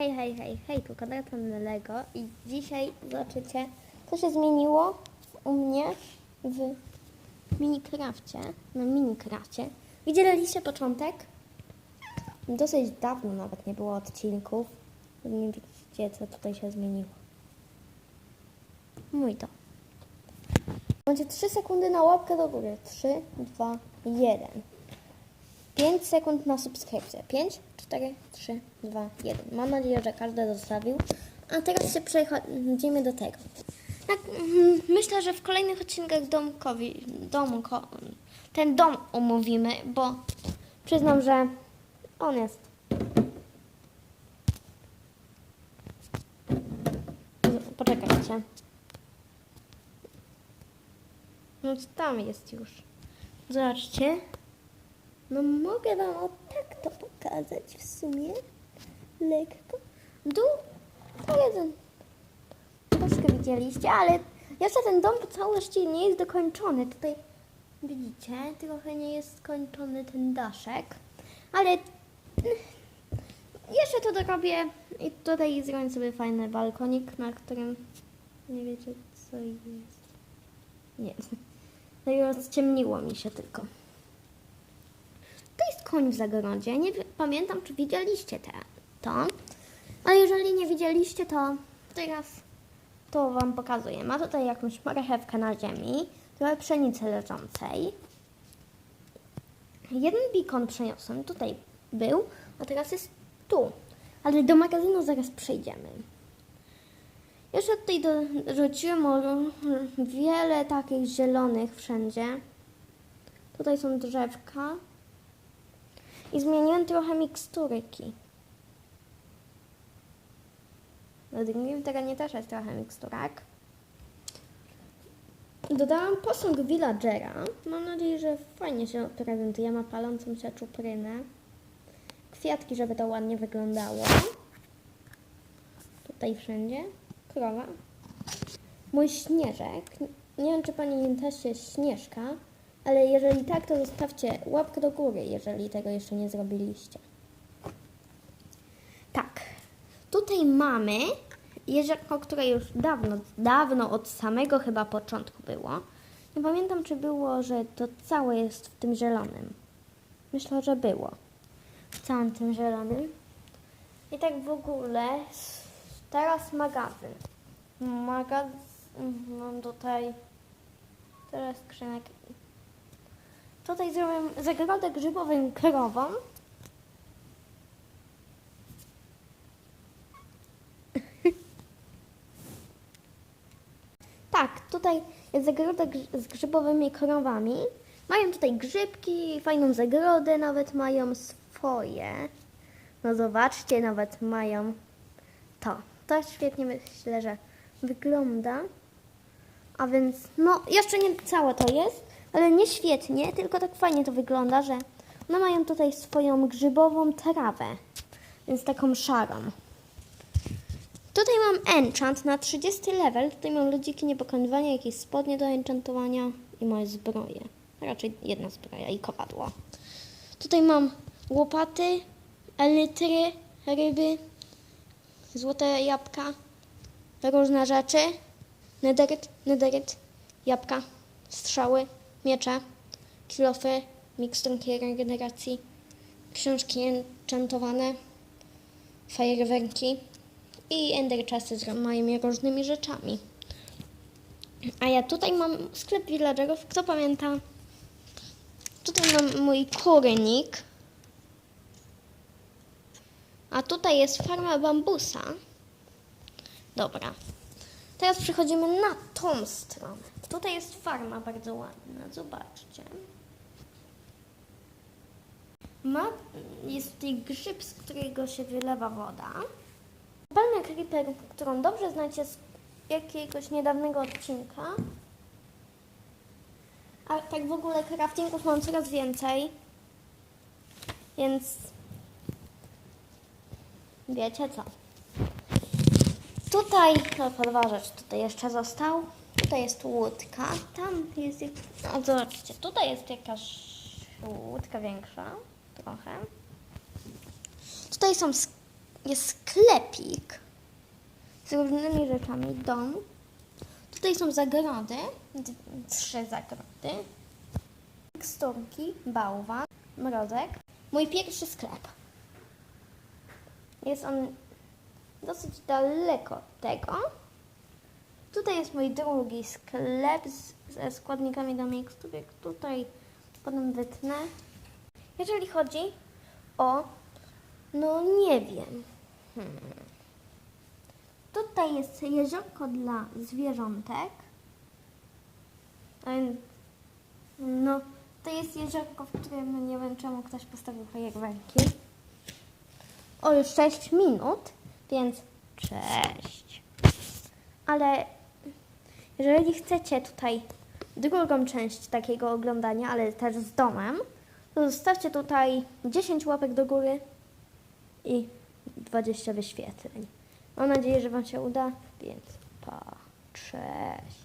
Hej, hej, hej, hej, tu Konrad Lego i dzisiaj zobaczycie, co się zmieniło u mnie w Minecrafcie, na Minecrafcie. Widzieliście początek? Dosyć dawno nawet nie było odcinków. Nie widzicie, co tutaj się zmieniło. Mój to. Macie 3 sekundy na łapkę do góry. 3, 2, 1. 5 sekund na subskrypcję. 5, 4, 3, 2, 1. Mam nadzieję, że każdy zostawił. A teraz się przechodzimy do tego. Tak, mm, myślę, że w kolejnych odcinkach domkowi, domko, ten dom omówimy, bo przyznam, że on jest. Poczekajcie. No tam jest już. Zobaczcie. No mogę wam o tak to pokazać w sumie. Lekko. Dół to jeden. Troszkę widzieliście, ale jeszcze ten dom po całości nie jest dokończony. Tutaj widzicie, trochę nie jest skończony ten daszek. Ale jeszcze to dorobię i tutaj zrobię sobie fajny balkonik, na którym nie wiecie co jest. Nie. No i rozciemniło mi się tylko. Koń w zagrodzie. Nie pamiętam, czy widzieliście te, to. Ale jeżeli nie widzieliście, to teraz to Wam pokazuję. Ma tutaj jakąś marchewkę na ziemi, trochę pszenicy leżącej. Jeden bikon przeniosłem, tutaj był, a teraz jest tu. Ale do magazynu zaraz przejdziemy. Jeszcze tutaj dorzuciłem wiele takich zielonych wszędzie. Tutaj są drzewka. I zmieniłem trochę miksturyki. Do drugim terenie też jest trochę miksturek. Dodałam posąg villagera. Mam nadzieję, że fajnie się prezentuje. Ma palącą się czuprynę. Kwiatki, żeby to ładnie wyglądało. Tutaj wszędzie. Krowa. Mój śnieżek. Nie wiem, czy pamiętacie śnieżka, ale jeżeli tak, to zostawcie łapkę do góry, jeżeli tego jeszcze nie zrobiliście. Tak. Tutaj mamy jeziorko, które już dawno, dawno od samego chyba początku było. Nie pamiętam, czy było, że to całe jest w tym zielonym. Myślę, że było. W całym tym zielonym. I tak w ogóle teraz magazyn. Magazyn mam tutaj teraz skrzynek. Tutaj zrobię zagrodę grzybowym krową. Tak, tutaj jest zagroda z grzybowymi krowami. Mają tutaj grzybki, fajną zagrodę, nawet mają swoje. No zobaczcie, nawet mają to. To świetnie myślę, że wygląda. A więc, no, jeszcze nie całe to jest, ale nie świetnie, tylko tak fajnie to wygląda, że one mają tutaj swoją grzybową trawę, więc taką szarą. Tutaj mam enchant na 30 level. Tutaj mam ludziki niepokonywania, jakieś spodnie do enchantowania i moje zbroje. Raczej jedna zbroja i kowadło. Tutaj mam łopaty, elitry, ryby, złote jabłka, różne rzeczy, nederyt, nederyt, jabłka, strzały, miecze, kilofy, miksturki regeneracji, książki enchantowane, fajerwerki i ender chesty z moimi różnymi rzeczami. A ja tutaj mam sklep villagerów, kto pamięta? Tutaj mam mój kurnik. A tutaj jest farma bambusa. Dobra. Teraz przechodzimy na tą stronę. Tutaj jest farma bardzo ładna, zobaczcie. Ma, jest tutaj grzyb, z którego się wylewa woda. Palmę creeper, którą dobrze znacie z jakiegoś niedawnego odcinka. A tak w ogóle craftingów mam coraz więcej. Więc wiecie co. Tutaj, no podważacz tutaj jeszcze został. Tutaj jest łódka. Tam jest, no zobaczcie, tutaj jest jakaś łódka większa, trochę. Tutaj są jest sklepik z różnymi rzeczami, dom. Tutaj są zagrody, trzy zagrody, teksturki, bałwan, mrozek. Mój pierwszy sklep. Jest on dosyć daleko od tego. Tutaj jest mój drugi sklep z, ze składnikami do miksturek. Tutaj potem wytnę. Jeżeli chodzi o, no nie wiem. Hmm. Tutaj jest jeziorko dla zwierzątek. No, to jest jeziorko, w którym no nie wiem czemu ktoś postawił fajerwerki. O, już 6 minut, więc cześć. Ale jeżeli chcecie tutaj drugą część takiego oglądania, ale też z domem, to zostawcie tutaj 10 łapek do góry i 20 wyświetleń. Mam nadzieję, że Wam się uda, więc pa, cześć.